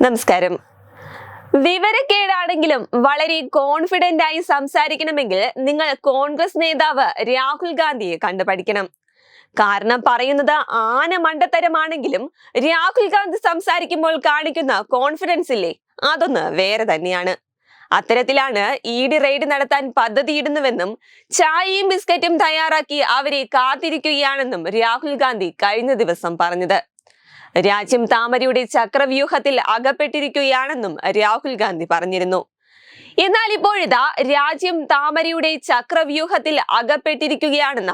നമസ്കാരം. വിവരക്കേടാണെങ്കിലും വളരെ കോൺഫിഡന്റ് ആയി സംസാരിക്കണമെങ്കിൽ നിങ്ങൾ കോൺഗ്രസ് നേതാവ് രാഹുൽ ഗാന്ധിയെ കണ്ടുപഠിക്കണം കാരണം പറയുന്നത് ആന മണ്ടത്തരമാണെങ്കിലും രാഹുൽ ഗാന്ധി സംസാരിക്കുമ്പോൾ കാണിക്കുന്ന കോൺഫിഡൻസ് ഇല്ലേ? അതൊന്ന് വേറെ തന്നെയാണ്. അത്തരത്തിലാണ് ഇ ഡി റെയ്ഡ് നടത്താൻ പദ്ധതിയിടുന്നുവെന്നും ചായയും ബിസ്ക്കറ്റും തയ്യാറാക്കി അവരെ കാത്തിരിക്കുകയാണെന്നും രാഹുൽ ഗാന്ധി കഴിഞ്ഞ ദിവസം പറഞ്ഞത്. രാജ്യം താമരയുടെ ചക്രവ്യൂഹത്തിൽ അകപ്പെട്ടിരിക്കുകയാണെന്നും രാഹുൽ ഗാന്ധി പറഞ്ഞിരുന്നു. എന്നാൽ ഇപ്പോഴിതാ രാജ്യം താമരയുടെ ചക്രവ്യൂഹത്തിൽ അകപ്പെട്ടിരിക്കുകയാണെന്ന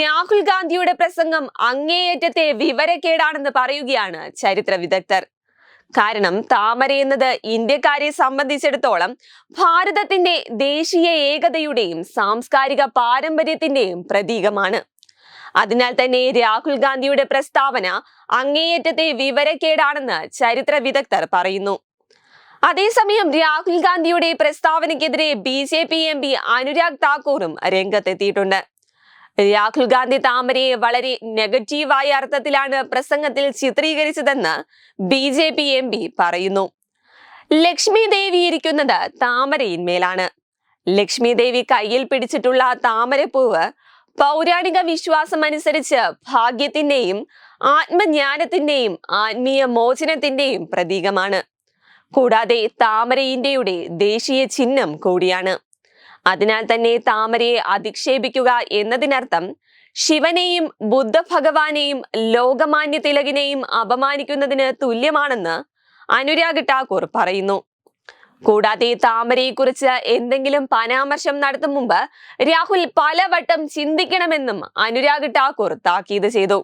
രാഹുൽ ഗാന്ധിയുടെ പ്രസംഗം അങ്ങേയറ്റത്തെ വിവരക്കേടാണെന്ന് പറയുകയാണ് ചരിത്ര വിദഗ്ധർ. കാരണം താമര എന്നത് ഇന്ത്യക്കാരെ സംബന്ധിച്ചിടത്തോളം ഭാരതത്തിന്റെ ദേശീയ ഏകതയുടെയും സാംസ്കാരിക പാരമ്പര്യത്തിന്റെയും പ്രതീകമാണ്. അതിനാൽ തന്നെ രാഹുൽ ഗാന്ധിയുടെ പ്രസ്താവന അങ്ങേയറ്റത്തെ വിവരക്കേടാണെന്ന് ചരിത്ര വിദഗ്ധർ പറയുന്നു. അതേസമയം രാഹുൽ ഗാന്ധിയുടെ പ്രസ്താവനയ്ക്കെതിരെ B J P M P Anurag താക്കൂറും രംഗത്തെത്തിയിട്ടുണ്ട്. രാഹുൽ ഗാന്ധി താമരയെ വളരെ നെഗറ്റീവായ അർത്ഥത്തിലാണ് പ്രസംഗത്തിൽ ചിത്രീകരിച്ചതെന്ന് B J P M P പറയുന്നു. ലക്ഷ്മി ദേവി ഇരിക്കുന്നത് താമരയിന്മേലാണ്. ലക്ഷ്മി ദേവി കയ്യിൽ പിടിച്ചിട്ടുള്ള താമരപ്പൂവ് പൗരാണിക വിശ്വാസം അനുസരിച്ച് ഭാഗ്യത്തിന്റെയും ആത്മജ്ഞാനത്തിന്റെയും ആത്മീയ മോചനത്തിന്റെയും പ്രതീകമാണ്. കൂടാതെ താമര ഇന്ത്യയുടെ ദേശീയ ചിഹ്നം കൂടിയാണ്. അതിനാൽ തന്നെ താമരയെ അധിക്ഷേപിക്കുക എന്നതിനർത്ഥം ശിവനെയും ബുദ്ധ ഭഗവാനെയും ലോകമാന്യ തിലകിനെയും അപമാനിക്കുന്നതിന് തുല്യമാണെന്ന് അനുരാഗ് ഠാക്കൂർ പറയുന്നു. കൂടാതെ താമരയെക്കുറിച്ച് എന്തെങ്കിലും പരാമർശം നടത്തും മുമ്പ് രാഹുൽ പലവട്ടം ചിന്തിക്കണമെന്നും അനുരാഗ് ഠാക്കൂർ താക്കീത് ചെയ്തു.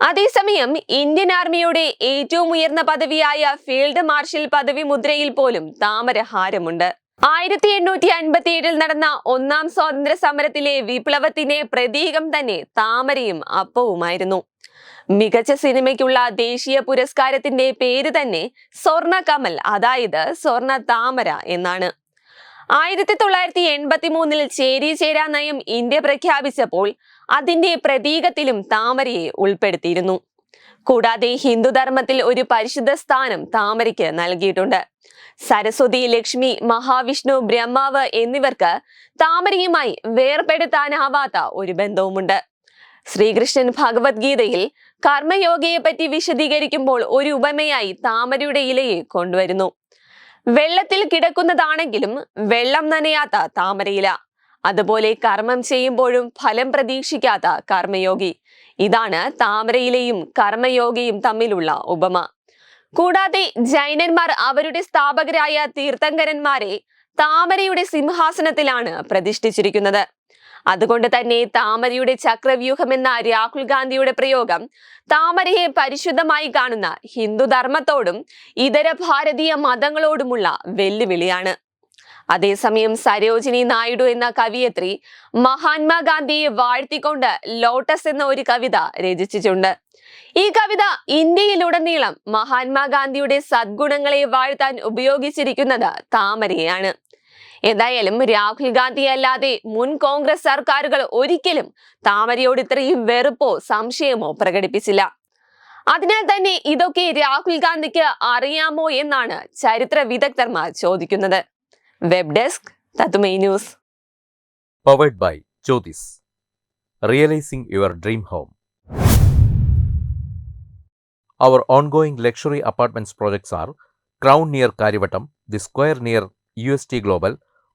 അതേസമയം ഇന്ത്യൻ ആർമിയുടെ ഏറ്റവും ഉയർന്ന പദവിയായ ഫീൽഡ് മാർഷൽ പദവി മുദ്രയിൽ പോലും താമര ഹാരമുണ്ട് ആയിരത്തി എണ്ണൂറ്റി അൻപത്തി ഏഴിൽ നടന്ന ഒന്നാം സ്വാതന്ത്ര്യ സമരത്തിലെ വിപ്ലവത്തിന്റെ പ്രതീകം തന്നെ താമരയും അപ്പവുമായിരുന്നു. മികച്ച സിനിമയ്ക്കുള്ള ദേശീയ പുരസ്കാരത്തിന്റെ പേര് തന്നെ സ്വർണ കമൽ അതായത് സ്വർണ താമര എന്നാണ്. ആയിരത്തി തൊള്ളായിരത്തി എൺപത്തി മൂന്നിൽ ചേരി ചേരാ നയം ഇന്ത്യ പ്രഖ്യാപിച്ചപ്പോൾ അതിന്റെ പ്രതീകത്തിലും താമരയെ ഉൾപ്പെടുത്തിയിരുന്നു. കൂടാതെ ഹിന്ദുധർമ്മത്തിൽ ഒരു പരിശുദ്ധ സ്ഥാനം താമരയ്ക്ക് നൽകിയിട്ടുണ്ട്. സരസ്വതി ലക്ഷ്മി മഹാവിഷ്ണു ബ്രഹ്മാവ് എന്നിവർക്ക് താമരയുമായി വേർപെടുത്താനാവാത്ത ഒരു ബന്ധവുമുണ്ട്. ശ്രീകൃഷ്ണൻ ഭഗവത്ഗീതയിൽ കർമ്മയോഗയെ പറ്റി വിശദീകരിക്കുമ്പോൾ ഒരു ഉപമയായി താമരയുടെ ഇലയെ കൊണ്ടുവരുന്നു. വെള്ളത്തിൽ കിടക്കുന്നതാണെങ്കിലും വെള്ളം നനയാത്ത താമരയില. അതുപോലെ കർമ്മം ചെയ്യുമ്പോഴും ഫലം പ്രതീക്ഷിക്കാത്ത കർമ്മയോഗി. ഇതാണ് താമരയിലെയും കർമ്മയോഗിയും തമ്മിലുള്ള ഉപമ. കൂടാതെ ജൈനന്മാർ അവരുടെ സ്ഥാപകരായ തീർത്ഥങ്കരന്മാരെ താമരയുടെ സിംഹാസനത്തിലാണ് പ്രതിഷ്ഠിച്ചിരിക്കുന്നത്. അതുകൊണ്ട് തന്നെ താമരയുടെ ചക്രവ്യൂഹം എന്ന രാഹുൽ ഗാന്ധിയുടെ പ്രയോഗം താമരയെ പരിശുദ്ധമായി കാണുന്ന ഹിന്ദുധർമ്മത്തോടും ഇതര ഭാരതീയ മതങ്ങളോടുമുള്ള വെല്ലുവിളിയാണ്. അതേസമയം സരോജിനി നായിഡു എന്ന കവിയത്രി മഹാത്മാഗാന്ധിയെ വാഴ്ത്തിക്കൊണ്ട് ലോട്ടസ് എന്ന ഒരു കവിത രചിച്ചിട്ടുണ്ട്. ഈ കവിത ഇന്ത്യയിലുടനീളം മഹാത്മാഗാന്ധിയുടെ സദ്ഗുണങ്ങളെ വാഴ്ത്താൻ ഉപയോഗിച്ചിരിക്കുന്നത് താമരയാണ് എന്തായാലും രാഹുൽ ഗാന്ധി അല്ലാതെ മുൻ കോൺഗ്രസ് സർക്കാരുകൾ ഒരിക്കലും താമരയോട് ഇത്രയും വെറുപ്പോ സംശയമോ പ്രകടിപ്പിച്ചില്ല. അതിനാൽ തന്നെ ഇതൊക്കെ രാഹുൽ ഗാന്ധിക്ക് അറിയാമോ എന്നാണ് ചരിത്ര വിദഗ്ധർമാർ ചോദിക്കുന്നത്. Web desk news. Luxury apartments projects R Crown near Karyavattam the square near U S T Crown